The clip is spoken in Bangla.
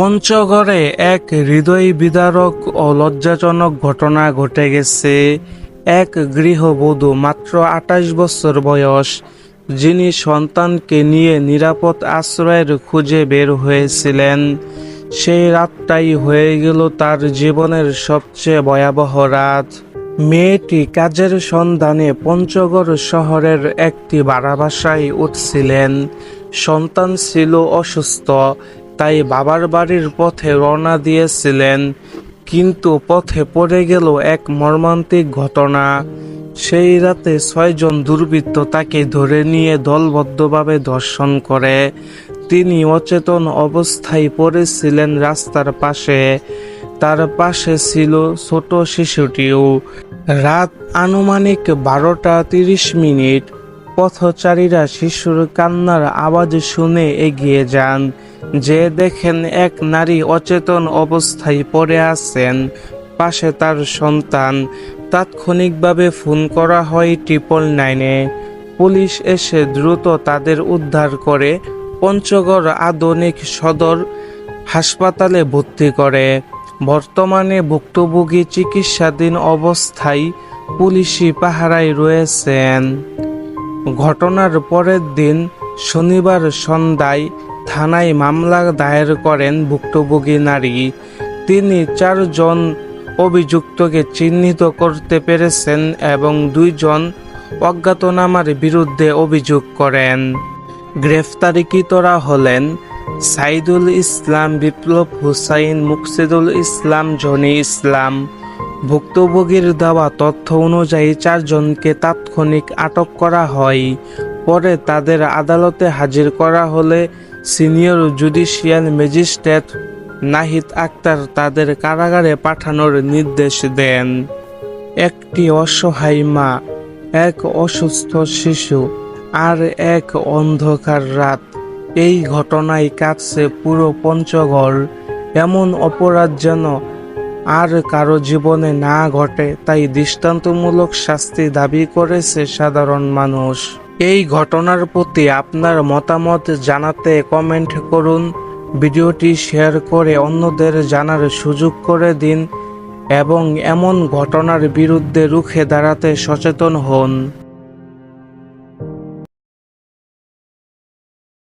পঞ্চগড়ে এক হৃদয় বিদারক ও লজ্জাজনক ঘটনা ঘটে গেছে। এক গৃহবধূ মাত্র আঠাশ বছর বয়স, যিনি সন্তানকে নিয়ে নিরাপদ আশ্রয়ের খুঁজে বের হয়েছিলেন। সেই রাতটাই হয়ে গেল তার জীবনের সবচেয়ে ভয়াবহ রাত। মেয়েটি কাজের সন্ধানে পঞ্চগড় শহরের একটি ভাড়া বাসায় উঠছিলেন। সন্তান ছিল অসুস্থ তাই বাবার বাড়ির পথে রওনা দিয়েছিলেন, কিন্তু পথে পড়ে গেল এক মর্মান্তিক ঘটনা। সেই রাতে ছয়জন দুর্বৃত্ত তাকে ধরে নিয়ে দলবদ্ধভাবে ধর্ষণ করে। তিনি অচেতন অবস্থায় পড়েছিলেন রাস্তার পাশে। তার পাশে ছিল ছোট শিশুটিও। রাত আনুমানিক বারোটা তিরিশ মিনিট। পথচারীরা শিশুর কান্নার আওয়াজ শুনে এগিয়ে যান। যে দেখেন এক নারী অচেতন অবস্থায় পড়ে আছেন, পাশে তার সন্তান। তাৎক্ষণিকভাবে ফোন করা হয় ট্রিপল নাইনে। পুলিশ এসে দ্রুত তাদের উদ্ধার করে পঞ্চগড় আধুনিক সদর হাসপাতালে ভর্তি করে। বর্তমানে ভুক্তভোগী চিকিৎসাধীন অবস্থায় পুলিশি পাহারায় রয়েছেন। ঘটনার পরের দিন শনিবার সন্ধ্যায় থানায় মামলা দায়ের করেন ভুক্তভোগী নারী। তিনি চারজন অভিযুক্তকে চিহ্নিত করতে পেরেছেন এবং দুইজন অজ্ঞাতনামার বিরুদ্ধে অভিযোগ করেন। গ্রেফতারিকৃতরা হলেন সাইদুল ইসলাম বিপ্লব হুসাইন, মুকসিদুল ইসলাম, জনি ইসলাম ভুক্তভোগীর দেওয়া তথ্য অনুযায়ী চারজনকে তাৎক্ষণিক আটক করা হয়। পরে তাদের আদালতে হাজির করা হলে senior judicial magistrate Nahid Akter তাদের কারাগারে পাঠানোর নির্দেশ দেন। একটি অসহায় মা, এক অসুস্থ শিশু, আর এক অন্ধকার রাত। এই ঘটনায় কাটছে পুরো পঞ্চগড়। এমন অপরাধ যেন আর কারও জীবনে না ঘটে, তাই দৃষ্টান্তমূলক শাস্তি দাবি করেছে সাধারণ মানুষ। এই ঘটনার প্রতি আপনার মতামত জানাতে কমেন্ট করুন, ভিডিওটি শেয়ার করে অন্যদের জানার সুযোগ করে দিন, এবং এমন ঘটনার বিরুদ্ধে রুখে দাঁড়াতে সচেতন হন।